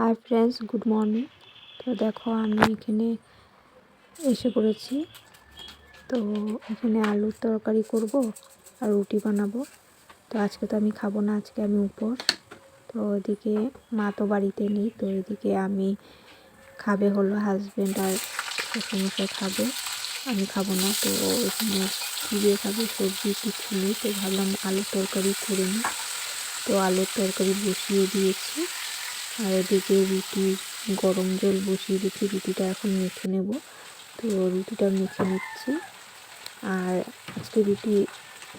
Hi friends good morning তো দেখো, আমি এখানে এসে পড়েছি। তো এখানে আলুর তরকারি করব আর রুটি বানাবো। তো আজকে তো আমি খাব না, আজকে আমি উপর তো ওইদিকে মা তো বাড়িতে নেই, তো এদিকে আমি খাবে হলো হাজব্যান্ড আর শ্বশুরমশাই খাবে। আমি খাব না, তো এখানে কী দিয়ে খাবে? সবজি কিছু নেই, তো ভাবলাম আলুর তরকারি করে নিই। তো আলুর তরকারি বসিয়ে দিয়েছি। আর এদিকে রুটি, গরম জল বসিয়ে দিচ্ছি। রুটিটা এখন মেখে নেব। তো রুটিটা মেখে নিচ্ছি। আর আজকে রুটি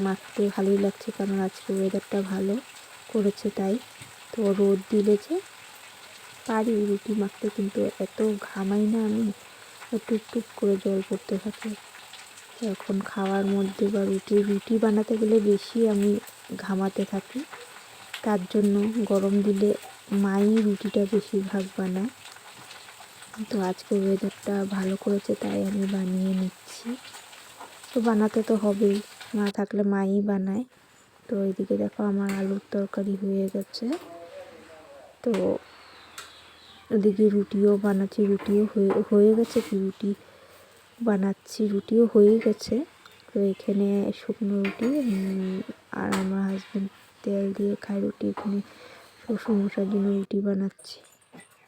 মাখতে ভালোই লাগছে, কারণ আজকে ওয়েদারটা ভালো করেছে তাই। তো রোদ দিলে যে পারি রুটি মাখতে, কিন্তু এত ঘামাই না আমি। টুক টুক করে জল পড়তে থাকে। এখন খাওয়ার মধ্যে বা রুটি রুটি বানাতে গেলে বেশি আমি ঘামাতে থাকি। তার জন্য গরম দিলে মাই রুটিটা বেশিরভাগ বানায়। তো আজকে ওয়েদারটা ভালো করেছে, তাই আমি বানিয়ে নিচ্ছি। তো বানাতে তো হবেই মা থাকলে মাই বানায়। তো এইদিকে দেখো আমার আলুর তরকারি হয়ে গেছে। তো ওদিকে রুটিও বানাচ্ছি, রুটিও হয়ে হয়ে গেছে কি রুটি বানাচ্ছি, রুটিও হয়ে গেছে। তো এখানে শুকনো রুটি আর আমার হাজব্যান্ড তেল দিয়ে খায় রুটি, এখানে শ্বশুরমশার জন্য রুটি বানাচ্ছি।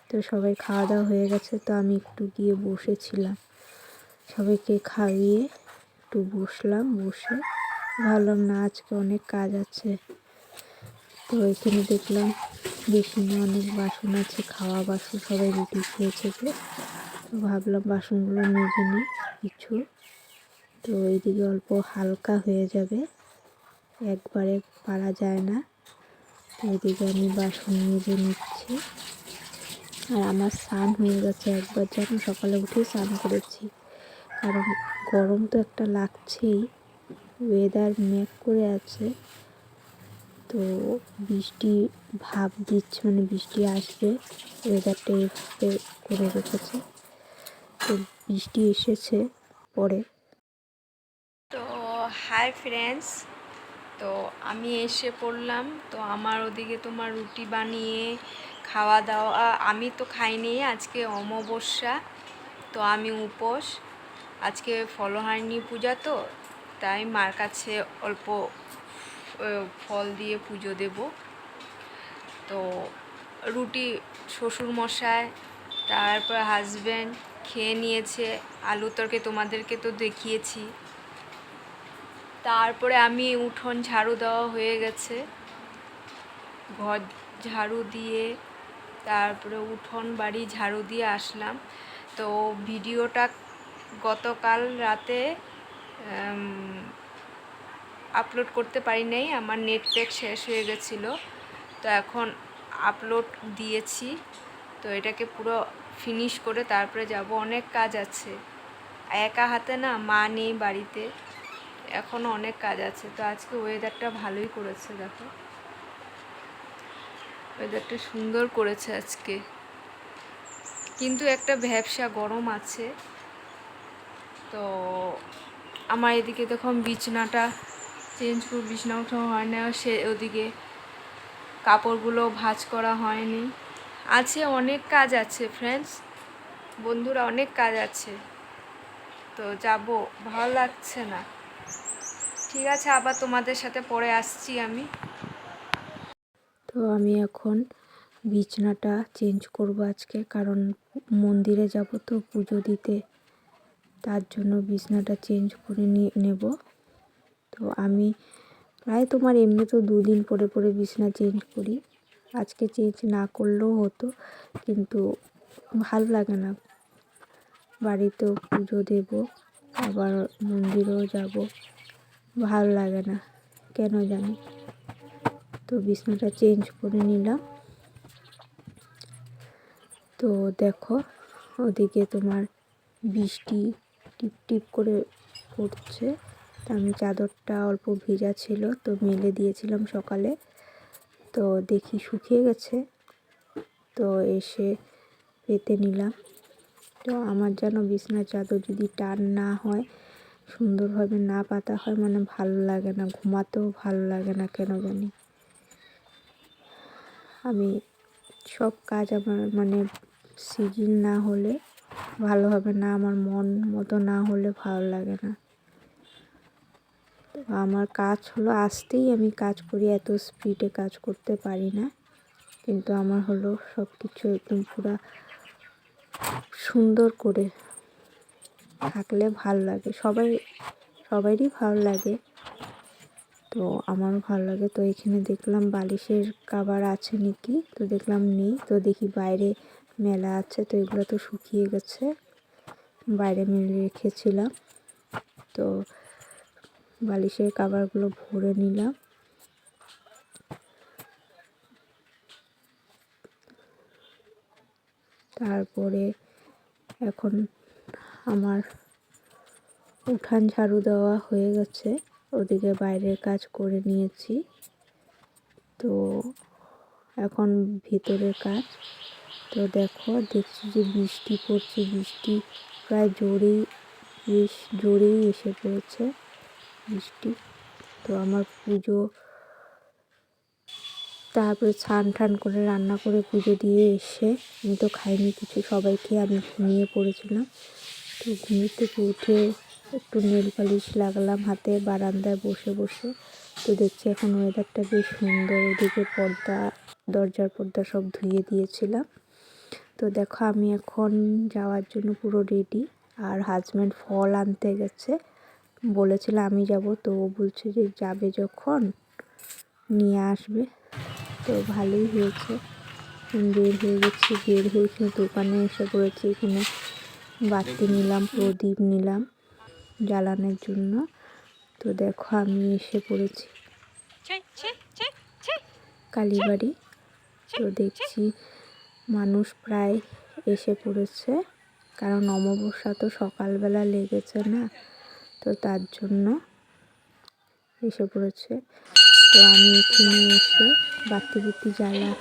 তো সবাই খাওয়া দাওয়া হয়ে গেছে, তো আমি একটু গিয়ে বসেছিলাম। সবাইকে খাইয়ে একটু বসলাম, বসে ভাবলাম, না, আজকে অনেক কাজ আছে। তো এখানে দেখলাম বেসিনে অনেক বাসন আছে, খাওয়া বাসন, সবাই রুটি খেয়েছে তো ভাবলাম বাসনগুলো মেজে নিই কিছু। তো এইদিকে অল্প হালকা হয়ে যাবে, একবারে পারা যায় না। এদিকে আমি বাসন মেজে নিচ্ছি। আর আমার স্নান হয়ে গেছে একবার, যখন সকালে উঠেই স্নান করেছি। কারণ গরম তো একটা লাগছেই ওয়েদার মেঘ করে আছে। তো বৃষ্টি ভাব দিচ্ছে মানে বৃষ্টি আসবে ওয়েদারটা এভাবে করে রেখেছে। তো বৃষ্টি এসেছে পরে। তো হাই ফ্রেন্ডস তো আমি এসে পড়লাম। তো আমার ওদিকে তোমার রুটি বানিয়ে, খাওয়া দাওয়া, আমি তো খাইনি আজকে অমাবস্যা, তো আমি উপোস। আজকে ফলহারিণী পূজা তো, তাই মার কাছে অল্প ফল দিয়ে পুজো দেব। তো রুটি শ্বশুরমশাই, তারপর হাজব্যান্ড খেয়ে নিয়েছে। আলু তরকে তোমাদেরকে তো দেখিয়েছি। তারপরে আমি উঠোন ঝাড়ু দেওয়া হয়ে গেছে। ঘর ঝাড়ু দিয়ে, তারপরে উঠোন বাড়ি ঝাড়ু দিয়ে আসলাম। তো ভিডিওটা গতকাল রাতে আপলোড করতে পারি নাই, আমার নেট প্যাক শেষ হয়ে গেছিল। তো এখন আপলোড দিয়েছি। তো এটাকে পুরো ফিনিশ করে তারপরে যাব। অনেক কাজ আছে। একা হাতে না, মা নেই বাড়িতে। এখনও অনেক কাজ আছে। তো আজকে ওয়েদারটা ভালোই করেছে, দেখো। ওয়েদারটা সুন্দর করেছে আজকে। কিন্তু একটা ভ্যাবসা গরম আছে। তো আমার এদিকে দেখুন বিছনাটা চেঞ্জ করে বিছনা উঠানো হয় না, সে ওদিকে কাপড়গুলো ভাজ করা হয়নি। আছে অনেক কাজ আছে ফ্রেন্ডস বন্ধুরা অনেক কাজ আছে। তো যাব, ভালো লাগছে না। ঠিক আছে, আবার তোমাদের সাথে পরে আসছি আমি। তো আমি এখন বিছনাটা চেঞ্জ করব আজকে, কারণ মন্দিরে যাব তো পুজো দিতে, তার জন্য বিছনাটা চেঞ্জ করে নেব। তো আমি প্রায় তোমার এমনি তো দুদিন পরে পরে বিছনা চেঞ্জ করি। আজকে চেঞ্জ না করলেও হতো, কিন্তু ভালো লাগে না। বাড়িতেও পুজো দেব, আবার মন্দিরেও যাব। ভালো লাগে না। কেন জানি? তো বিছনাটা চেঞ্জ করে নিলাম। তো দেখো, ওদিকে তোমার বৃষ্টি টিপ টিপ করে পড়ছে। তা আমি চাদরটা অল্প ভেজা ছিল, তো মেলে দিয়েছিলাম সকালে। তো দেখি শুকিয়ে গেছে। তো এসে পেতে নিলাম। তো আমার যেন বিছনার চাদর যদি টান না হয় সুন্দরভাবে না পাতা হয় মানে ভালো লাগে না, ঘুমাতেও ভালো লাগে না কেন জানি। আমি সব কাজ আমার মানে সিজিল না হলে ভালো হবে না, আমার মন মতো না হলে ভালো লাগে না। তো আমার কাজ হলো আসতেই আমি কাজ করি, এত স্পিডে কাজ করতে পারি না। কিন্তু আমার হলো সব কিছু একদম পুরা সুন্দর করে থাকলে ভালো লাগে। সবাই, সবারই ভালো লাগে। তো আমারও ভালো লাগে। তো এখানে দেখলাম বালিশের কাবার আছে নাকি? তো দেখলাম নেই। তো দেখি বাইরে মেলা আছে, তো এগুলো তো শুকিয়ে গেছে। বাইরে মেলে রেখেছিলাম। তো বালিশের কাবারগুলো ভরে নিলাম। তারপরে এখন আমার উঠান ঝাড়ু দেওয়া হয়ে গেছে। ওদিকে বাইরের কাজ করে নিয়েছি। তো এখন ভিতরের কাজ। তো দেখো, দেখছি যে বৃষ্টি পড়ছে, বৃষ্টি প্রায় জোরেই বেশ জোরেই এসে পড়েছে বৃষ্টি। তো আমার পুজো, তারপরে ছান ঠান করে, রান্না করে পুজো দিয়ে এসে, আমি তো খাইনি কিছু সবাই খেয়ে আমি ঘুমিয়ে পড়েছিলাম। তো ঘুমিয়ে থেকে উঠে একটু নেল পালিশ লাগালাম হাতে, বারান্দায় বসে বসে। তো দেখছি এখন ওয়েদারটা বেশ সুন্দর, ওদিকে পর্দা, দরজার পর্দা সব ধুয়ে দিয়েছিলাম। তো দেখো আমি এখন যাওয়ার জন্য পুরো রেডি আর হাজব্যান্ড ফল আনতে গেছে। বলেছিল আমি যাব, তো ও বলছে যে যাবে যখন, নিয়ে আসবে। তো ভালোই হয়েছে। বের হয়ে গেছি, বের হয়েছে দোকানে এসে পড়েছি, এখানে বাতি নিলাম, প্রদীপ নিলাম জ্বালানোর জন্য। তো দেখো আমি এসে পড়েছি। কালীবাড়ি। তো দেখছি মানুষ প্রায় এসে পড়েছে, কারণ অমাবস্যা তো সকালবেলা লেগেছে না, তো তার জন্য এসে পড়েছে। তো আমি এখানে এসে বাতি বুতি জ্বালা,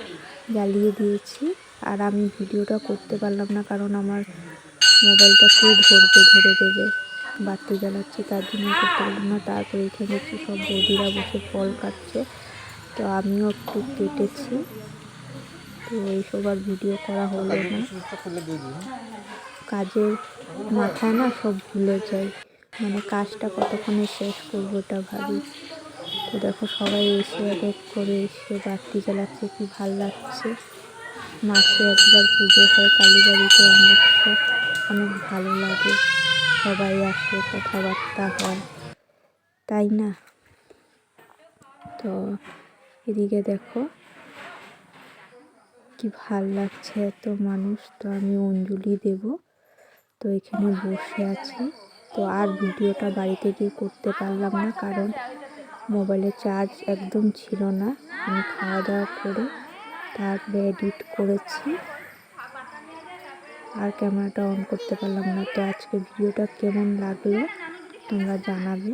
জ্বালিয়ে দিয়েছি, আর আমি ভিডিওটা করতে পারলাম না, কারণ আমার মোবাইলটা কে ধরবে, ধরে দেবে। বাতি জ্বালাচ্ছি, তার জন্য করতে পারলাম না। তারপরে এখানে দেখছি সব বৌদিরা বসে ফল কাটছে। তো আমিও একটু কেটেছি। তো এইসব আর ভিডিও করা হলো না। কাজের মাথায় না সব ভুলে যাই মানে কাজটা কতক্ষণে শেষ করব ওটা ভাবি। তো দেখো সবাই এসে এক এক করে এসে বাতি জ্বালাচ্ছে, কি ভালো লাগছে। মাসে একবার পুজো হয়, কালীবাড়িতে অনেক অনেক ভালো লাগে। সবাই আসে, কথাবার্তা হয়। তাই না? তো এদিকে দেখো, কি ভালো লাগছে এত মানুষ। তো আমি অঞ্জলি দেব। তো এখানে বসে আছি। তো আর ভিডিওটা বাড়িতে গিয়ে করতে পারলাম না, কারণ মোবাইলে চার্জ একদম ছিল না। আমি খাওয়া দাওয়া করে তারপরে এডিট করেছি। আর ক্যামেরাটা অন করতে পারলাম না। তো আজকে ভিডিওটা কেমন লাগল তোমরা জানাবে।